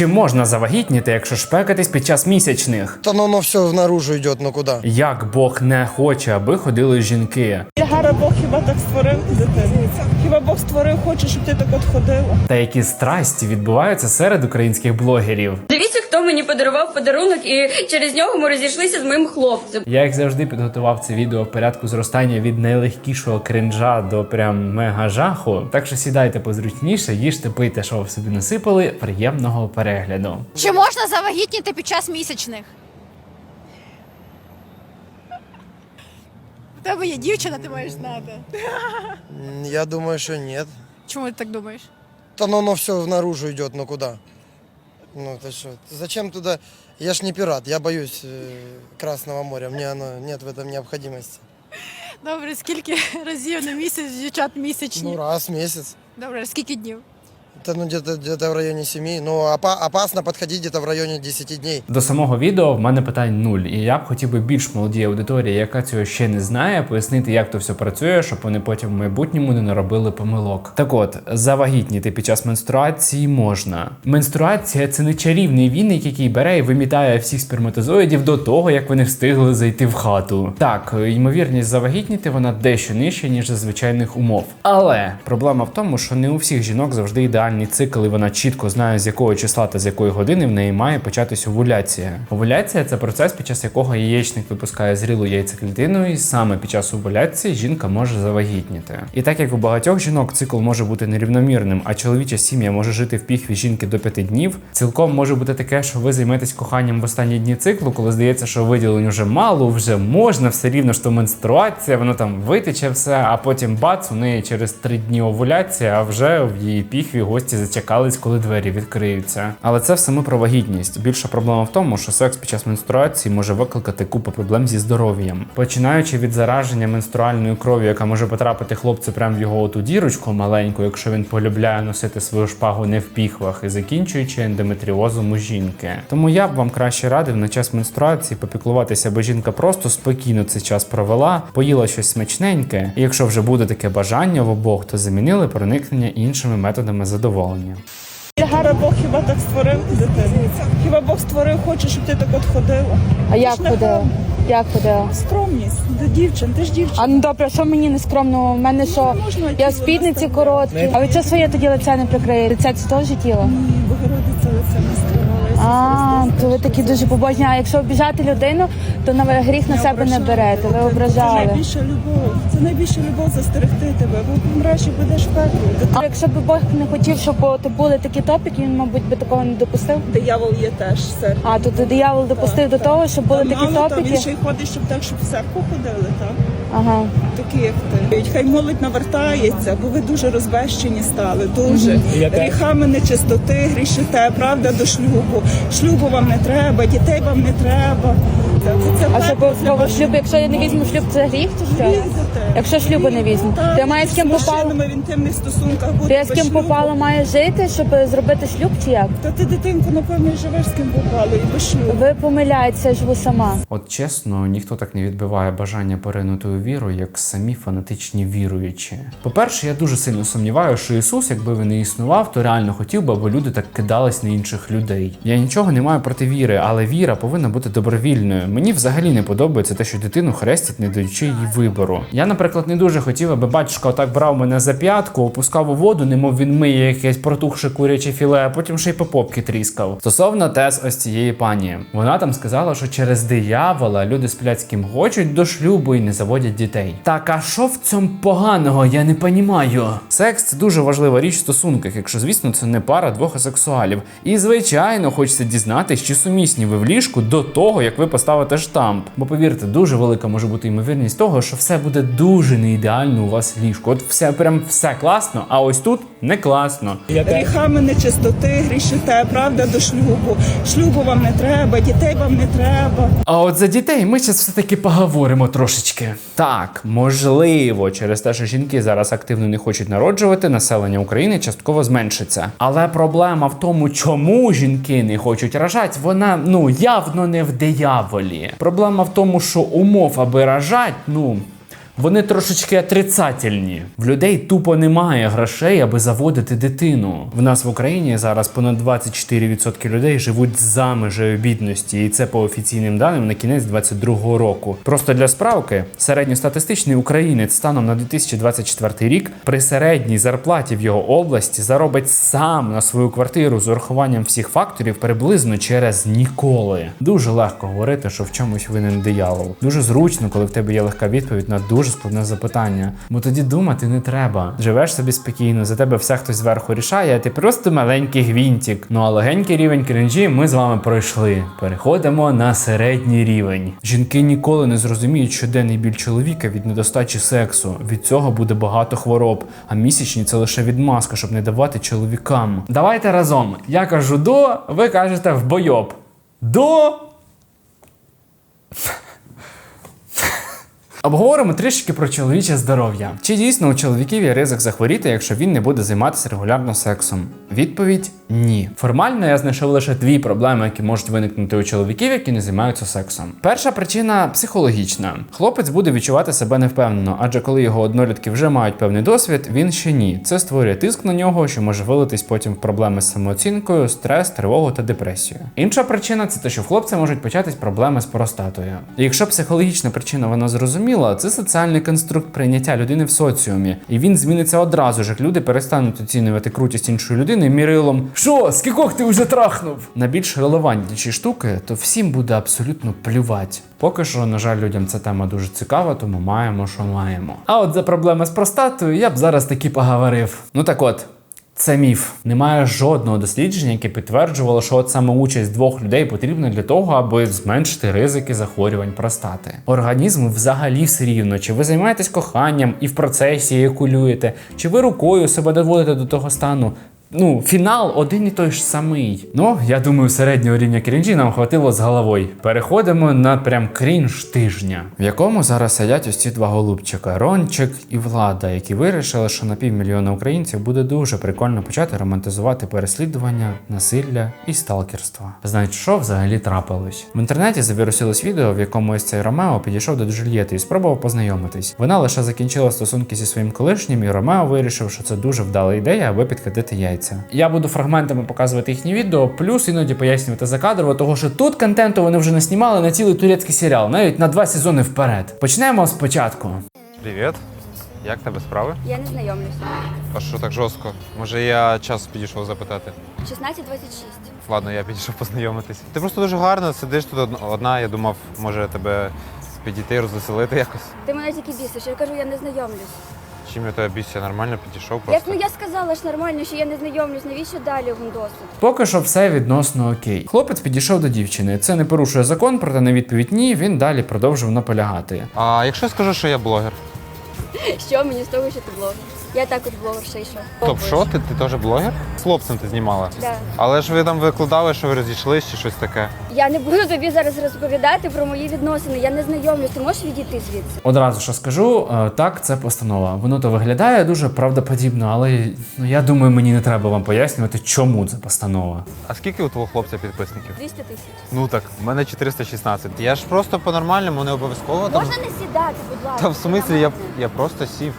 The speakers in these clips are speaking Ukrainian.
Чи можна завагітніти, якщо шпекатись під час місячних? Да ну, оно все наружу идет, ну куда? Як Бог не хоче, аби ходили жінки? Гара Бог хіба так створив дитину? Хіба Бог створив, хоче, щоб ти так от ходила? Та які страсті відбуваються серед українських блогерів? Дивіться, хто мені подарував подарунок, і через нього ми розійшлися з моїм хлопцем. Я як завжди підготував це відео в порядку зростання від найлегкішого кринжа до прям мега жаху. Так що сідайте позручніше, їжте, пийте, що ви собі насипали. Приємного перегляду Чи можна завагітніти під час місячних? У тебе є дівчина, ти маєш знати. М, Я думаю, что нет. Чому ти так думаєш? Да ну, оно все наружу идет, ну куда? Ну это что? Зачем туда? Я ж не пират, я боюсь э, Красного моря, мне оно нет в этом необходимости. Добре, скільки разів на місяць дівчат місячні? Ну раз в месяц. Добре, скільки днів? Это ну где-то где в районе 7. Ну опа- опасно подходить где-то в районе 10 дней. До самого відео в мене питань нуль, і я б хотів би більш молодій аудиторії, яка цього ще не знає, пояснити, як то все працює, щоб вони потім в майбутньому не наробили помилок. Так от, завагітніти під час менструації можна. Менструація це не чарівний віник, який бере і вимітає всіх сперматозоїдів до того, як вони встигли зайти в хату. Так, ймовірність завагітніти вона дещо нижча, ніж за звичайних умов. Але проблема в тому, що не у всіх жінок завжди ідеальний цикл, і вона чітко знає, з якого числа та з якої години в неї має початись овуляція. Овуляція це процес, під час якого яєчник випускає зрілу яйцеклітину, і саме під час овуляції жінка може завагітніти. І так як у багатьох жінок цикл може бути нерівномірним, а чоловіча сім'я може жити в піхві жінки до 5 днів, цілком може бути таке, що ви займетесь коханням в останні дні циклу, коли здається, що виділень вже мало, вже можна, все рівно що менструація, воно там витече все, а потім бац, у неї через 3 дні овуляція, а вже в її піхві гості зачекались, коли двері відкриються. Але це все ми про вагітність. Більша проблема в тому, що секс під час менструації може викликати купу проблем зі здоров'ям, починаючи від зараження менструальною кров'ю, яка може потрапити хлопцю прямо в його оту дірочку маленьку, якщо він полюбляє носити свою шпагу не в піхвах, і закінчуючи ендометріозом у жінки. Тому я б вам краще радив на час менструації попіклуватися, аби жінка просто спокійно цей час провела, поїла щось смачненьке, і якщо вже буде таке бажання в обох, то замінили проникнення іншими методами задоволення. Гара Бог хіба так створив дитину? Хіба Бог створив, хоче, щоб ти так от ходила? А як ж не ходила? Як ходила? Скромність Ти дівчин, ти ж дівчина. А ну добре, що мені не скромно? У мене що? можна Я в тіло спідниці наставляти. короткі. А ви чого своє тоді лице не прикриє? Лице це теж тіло? Ні, Богородиця лице не скривала. А, то ви такі дуже побожні. А якщо обіжати людину, то на гріх на себе не берете. Ви Це ображали. найбільша любов. Це найбільша любов застерегти тебе, бо помреш і будеш в пеклі. А якщо б Бог не хотів, щоб от були такі топіки, він, мабуть, би такого не допустив. Диявол є теж сер. А то диявол допустив до того, щоб були такі Мало того, він ще топіки. й ходить, щоб так, щоб в церкву ходили, так? Ага. Такі як ти. Хай молодь навертається, бо ви дуже розбещені стали, дуже. Гріхами нечистоти, грішите, правда, до шлюбу. Шлюбу вам не треба, дітей вам не треба. А що бо шлюб, якщо я не візьму шлюб, це гріх чи що? Гріх. Якщо шлюбу не візьму, то я маю з ким попало. в інтимних стосунках бути я з без ким шлюбу. попало маю жити, щоб зробити шлюб чи як? Та ти дитинку, напевно, і живеш з ким попало і без шлюбу. Ви помиляєтеся, я живу сама. От чесно, ніхто так не відбиває бажання поринути у віру, як самі фанатичні віруючі. По-перше, я дуже сильно сумніваюся, що Ісус, якби він не існував, то реально хотів би, аби люди так кидались на інших людей. Я нічого не маю проти віри, але віра повинна бути добровільною. Мені взагалі не подобається те, що дитину хрестять, не даючи їй вибору. Я, наприклад, не дуже хотів, аби батюшка отак брав мене за п'ятку, опускав у воду, немов він миє якесь протухше куряче філе, а потім ще й по попки тріскав. Стосовно тез ось цієї пані, вона там сказала, що через диявола люди сплять з ким хочуть до шлюбу і не заводять дітей. Так а що в цьому поганого? Я не понімаю. Секс це дуже важлива річ в стосунках, якщо звісно це не пара двох асексуалів. І звичайно, хочеться дізнатись, чи сумісні ви в ліжку до того, як ви поставите штамп. Бо повірте, дуже велика може бути ймовірність того, що все буде дуже не ідеально у вас ліжко. От все прям все класно, а ось тут не класно. Гріхами нечистоти, грішите, правда, до шлюбу. Шлюбу вам не треба, дітей вам не треба. А от за дітей ми зараз все-таки поговоримо трошечки. Так, можливо, через те, що жінки зараз активно не хочуть народжувати, населення України частково зменшиться. Але проблема в тому, чому жінки не хочуть рожати, вона ну явно не в дияволі. Проблема в тому, що умов, аби рожати, ну. Вони трошечки отрицательні. В людей тупо немає грошей, аби заводити дитину. В нас в Україні зараз понад 24% людей живуть за межею бідності, і це по офіційним даним на кінець 22-го року. Просто для справки, середньостатистичний українець станом на 2024 рік при середній зарплаті в його області заробить сам на свою квартиру з урахуванням всіх факторів приблизно через ніколи. Дуже легко говорити, що в чомусь винен диявол. Дуже зручно, коли в тебе є легка відповідь на дуже складне запитання. Бо тоді думати не треба. Живеш собі спокійно, за тебе все хтось зверху рішає, а ти просто маленький гвінтик. Ну а легенький рівень крінжі ми з вами пройшли. Переходимо на середній рівень. Жінки ніколи не зрозуміють щоденний біль чоловіка від недостачі сексу. Від цього буде багато хвороб. А місячні це лише відмазка, щоб не давати чоловікам. Давайте разом. Я кажу до, ви кажете в бойоб. До. Обговоримо трішки про чоловіче здоров'я. Чи дійсно у чоловіків є ризик захворіти, якщо він не буде займатися регулярно сексом? Відповідь ні. Формально я знайшов лише дві проблеми, які можуть виникнути у чоловіків, які не займаються сексом. Перша причина психологічна. Хлопець буде відчувати себе невпевнено, адже коли його однолітки вже мають певний досвід, він ще ні. Це створює тиск на нього, що може вилитись потім в проблеми з самооцінкою, стрес, тривогу та депресію. Інша причина це те, що в хлопця можуть початись проблеми з простатою. І якщо психологічна причина вона зрозуміла, це соціальний конструкт прийняття людини в соціумі, і він зміниться одразу ж, як люди перестануть оцінювати крутість іншої людини мірилом. Що, скількох ти вже трахнув? На більш релевантніші штуки, то всім буде абсолютно плювать. Поки що, на жаль, людям ця тема дуже цікава, тому маємо, що маємо. А от за проблеми з простатою я б зараз таки поговорив. Ну так от. Це міф. Немає жодного дослідження, яке підтверджувало, що от саме участь двох людей потрібна для того, аби зменшити ризики захворювань простати. Організм взагалі все рівно, чи ви займаєтесь коханням і в процесі екулюєте, чи ви рукою себе доводите до того стану. Ну, фінал один і той ж самий. Ну, я думаю, середнього рівня крінжі нам хватило з головою. Переходимо на прям крінж тижня, в якому зараз сидять ось ці два голубчика Рончик і Влада, які вирішили, що на півмільйона українців буде дуже прикольно почати романтизувати переслідування, насилля і сталкерства. Знаєте, що взагалі трапилось? В інтернеті завірусилось відео, в якому ось цей Ромео підійшов до Джульєти і спробував познайомитись. Вона лише закінчила стосунки зі своїм колишнім, і Ромео вирішив, що це дуже вдала ідея, аби підкатити яйця. Я буду фрагментами показувати їхні відео, плюс іноді пояснювати закадрово, того що тут контенту вони вже наснімали на цілий турецький серіал, навіть на два сезони вперед. Почнемо спочатку. Привіт. Як тебе справи? Я не знайомлюсь. А що так жорстко? Може я час підійшов запитати? 16-26. Ладно, я підійшов познайомитись. Ти просто дуже гарно сидиш тут одна- одна. Я думав, може тебе підійти, розвеселити якось. Ти мене тільки бісиш. Я кажу, я не знайомлюсь. Чим я тебе бісся, нормально підійшов Як ну я сказала ж нормально, що я не знайомлюсь. Навіщо далі досить? Поки що все відносно окей. Хлопець підійшов до дівчини. Це не порушує закон, проте на відповідь ні. Він далі продовжив наполягати. А якщо я скажу, що я блогер? Що мені з того, що ти блогер? Я також блогер ще й що. Стоп, що? Ти, ти теж блогер? З хлопцем ти знімала. Да. Але ж ви там викладали, що ви розійшлись чи щось таке. Я не буду тобі зараз розповідати про мої відносини. Я не знайомлюсь. Ти можеш відійти звідси? Одразу що скажу, е, так, це постанова. Воно то виглядає дуже правдоподібно, але ну я думаю, мені не треба вам пояснювати, чому це постанова. А скільки у твого хлопця підписників? 200 тисяч. Ну так, в мене 416. Я ж просто по-нормальному, не обов'язково там. Можна не сідати, будь ласка. Та в смислі, я, я просто сів.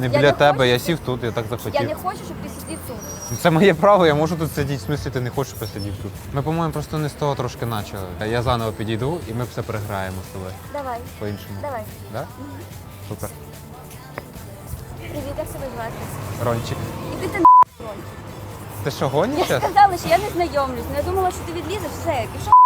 Не Я біля не тебе, хочу, я сів тут, я так Я не хочу, щоб ти сидів тут. Це моє право, я можу тут сидіти. В смислі ти не хочеш посидіти тут. Ми, по-моєму, просто не з того трошки почали. Я заново підійду і ми все переграємо з тобою Давай, по-іншому. давай. Да? Супер. Привіт, як себе звати? Рончик. Іди ти на Ти що, Я гониш? зараз? сказала, що я не знайомлюсь. Я думала, що ти відлізеш, все, пішов.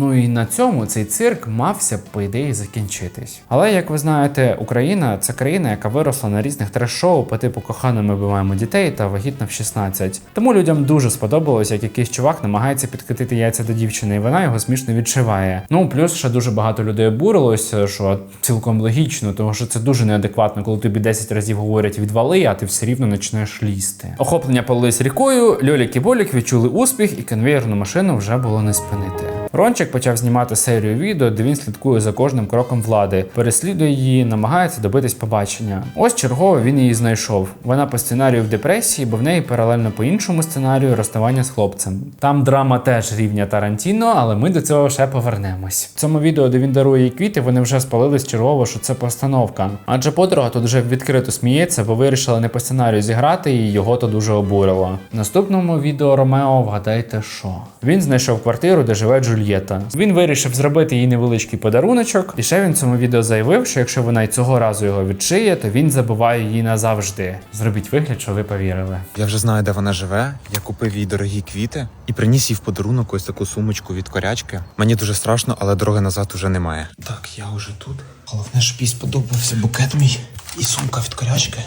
Ну і на цьому цей цирк мався б, по ідеї закінчитись. Але як ви знаєте, Україна це країна, яка виросла на різних треш-шоу по типу кохано ми биваємо дітей та вагітна в 16. Тому людям дуже сподобалось, як якийсь чувак намагається підкатити яйця до дівчини, і вона його смішно відшиває. Ну плюс ще дуже багато людей обурилося, що цілком логічно, тому що це дуже неадекватно, коли тобі 10 разів говорять відвали, а ти все рівно почнеш лізти. Охоплення полились рікою, Льолік і Болік відчули успіх, і конвейерну машину вже було не спинити. Рончик почав знімати серію відео, де він слідкує за кожним кроком влади, переслідує її, намагається добитись побачення. Ось чергово він її знайшов. Вона по сценарію в депресії, бо в неї паралельно по іншому сценарію розставання з хлопцем. Там драма теж рівня Тарантіно, але ми до цього ще повернемось. В цьому відео, де він дарує їй квіти, вони вже спалились чергово, що це постановка. Адже подруга тут вже відкрито сміється, бо вирішила не по сценарію зіграти, і його то дуже обурило. В наступному відео Ромео вгадайте, що він знайшов квартиру, де живе Джульєта. Він вирішив зробити їй невеличкий подаруночок, і ще він в цьому відео заявив, що якщо вона й цього разу його відшиє, то він забуває її назавжди. Зробіть вигляд, що ви повірили. Я вже знаю, де вона живе. Я купив їй дорогі квіти і приніс їй в подарунок ось таку сумочку від корячки. Мені дуже страшно, але дороги назад уже немає. Так, я вже тут. Головне, щоб їй сподобався букет мій і сумка від корячки.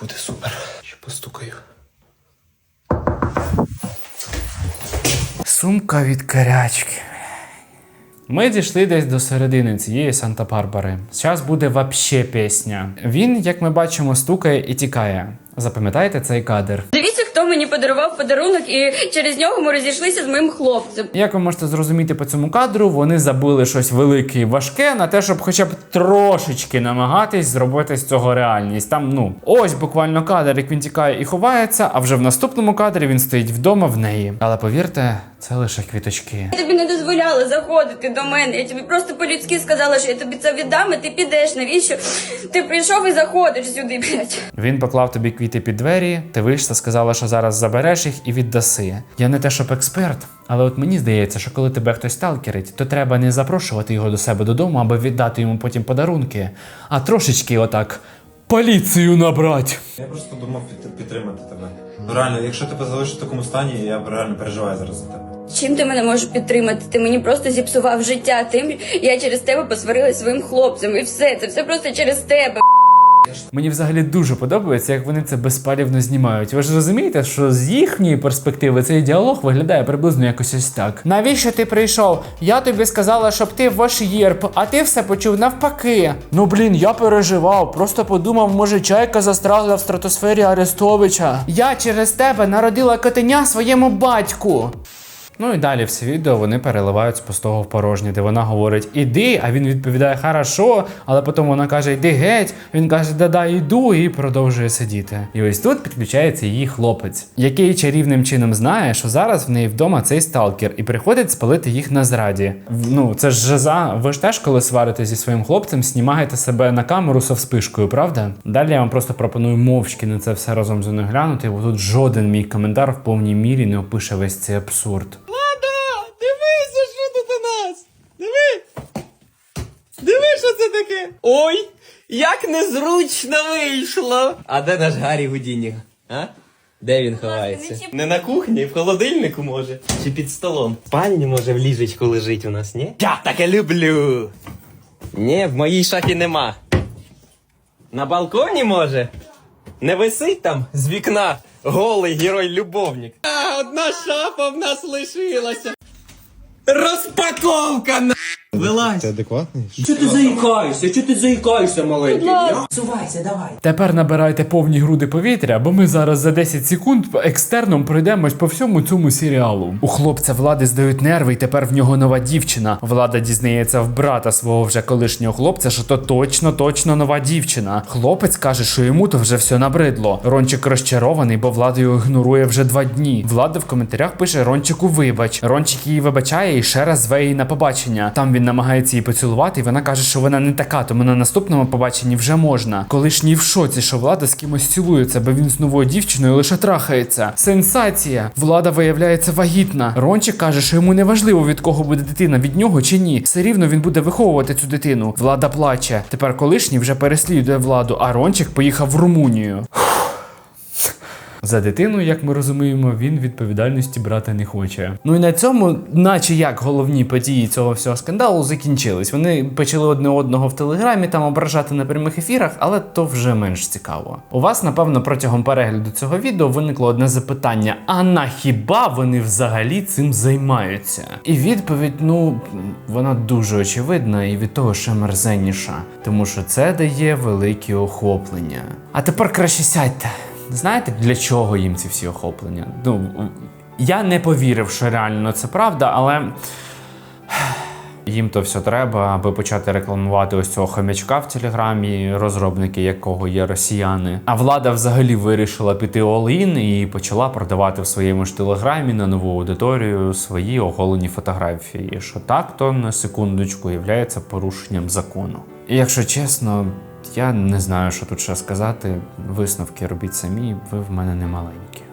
Буде супер. Ще постукаю. Сумка від карячки. Ми дійшли десь до середини цієї Санта-Барбари. Зараз буде вообще пісня. Він, як ми бачимо, стукає і тікає. Запам'ятайте цей кадр. Дивіться, хто мені подарував подарунок, і через нього ми розійшлися з моїм хлопцем. Як ви можете зрозуміти по цьому кадру, вони забили щось велике і важке на те, щоб хоча б трошечки намагатись зробити з цього реальність. Там, ну, ось буквально кадр, як він тікає і ховається, а вже в наступному кадрі він стоїть вдома в неї. Але повірте, це лише квіточки. Я тобі не дозволяла заходити до мене. Я тобі просто по-людськи сказала, що я тобі це віддам, і ти підеш. Навіщо? Ти прийшов і заходиш сюди, блядь. Він поклав тобі квіти під двері, ти вийшла, сказала, що зараз забереш їх і віддаси. Я не те, щоб експерт, але от мені здається, що коли тебе хтось сталкерить, то треба не запрошувати його до себе додому, аби віддати йому потім подарунки, а трошечки отак поліцію набрати. Я просто думав підтримати тебе. Ну реально, якщо тебе залишить в такому стані, я реально переживаю зараз за тебе. Чим ти мене можеш підтримати? Ти мені просто зіпсував життя. Тим я через тебе посварилася своїм хлопцем, і все. Це все просто через тебе. Мені взагалі дуже подобається, як вони це безпалівно знімають. Ви ж розумієте, що з їхньої перспективи цей діалог виглядає приблизно якось ось так. Навіщо ти прийшов? Я тобі сказала, щоб ти ваш єрп, а ти все почув навпаки. Ну блін, я переживав, просто подумав, може чайка застрягла в стратосфері Арестовича. Я через тебе народила котеня своєму батьку. Ну і далі все відео вони переливають з пустого в порожнє, де вона говорить іди, а він відповідає хорошо, але потім вона каже йди геть. Він каже, да-да, йду, і продовжує сидіти. І ось тут підключається її хлопець, який чарівним чином знає, що зараз в неї вдома цей сталкер, і приходить спалити їх на зраді. Ну це ж жиза. Ви ж теж, коли сварите зі своїм хлопцем, знімаєте себе на камеру со вспишкою, правда? Далі я вам просто пропоную мовчки на це все разом зі мною глянути, бо тут жоден мій коментар в повній мірі не опише весь цей абсурд. Дивися, що тут у нас! Диви! Диви, що це таке? Ой! Як незручно вийшло! А де наш Гаррі Гудіні? А? Де він ховається? Не на кухні, в холодильнику може. Чи під столом. В спальні може в ліжечку лежить у нас, ні? Я таке люблю! Ні, в моїй шафі нема. На балконі може? Не висить там з вікна голий герой-любовник. А, одна шафа в нас лишилася. Розпаковка на вилазь. Ти адекватний? Чого ти заїкаєшся? Чого ти заїкаєшся, маленький? Сувайся, давай. Тепер набирайте повні груди повітря, бо ми зараз за 10 секунд екстерном пройдемось по всьому цьому серіалу. У хлопця влади здають нерви, і тепер в нього нова дівчина. Влада дізнається в брата свого вже колишнього хлопця, що то точно, точно нова дівчина. Хлопець каже, що йому то вже все набридло. Рончик розчарований, бо влада його ігнорує вже два дні. Влада в коментарях пише Рончику вибач. Рончик її вибачає і ще раз зве її на побачення. Там він намагається її поцілувати, і вона каже, що вона не така, тому на наступному побаченні вже можна. Колишній в шоці, що влада з кимось цілується, бо він з новою дівчиною лише трахається. Сенсація! Влада виявляється вагітна. Рончик каже, що йому не важливо від кого буде дитина, від нього чи ні. Все рівно він буде виховувати цю дитину. Влада плаче. Тепер колишній вже переслідує владу, а Рончик поїхав в Румунію. За дитину, як ми розуміємо, він відповідальності брати не хоче. Ну і на цьому, наче як головні події цього всього скандалу, закінчились. Вони почали одне одного в телеграмі там ображати на прямих ефірах, але то вже менш цікаво. У вас, напевно, протягом перегляду цього відео виникло одне запитання: а на хіба вони взагалі цим займаються? І відповідь, ну вона дуже очевидна і від того ще мерзенніша, тому що це дає великі охоплення. А тепер краще сядьте. Знаєте, для чого їм ці всі охоплення? Ну, Я не повірив, що реально це правда, але. Їм то все треба, аби почати рекламувати ось цього хомячка в телеграмі, розробники якого є росіяни. А влада взагалі вирішила піти all-in і почала продавати в своєму ж телеграмі на нову аудиторію свої оголені фотографії. Що так, то на секундочку є порушенням закону. І якщо чесно, я не знаю, що тут ще сказати. Висновки робіть самі, ви в мене не маленькі.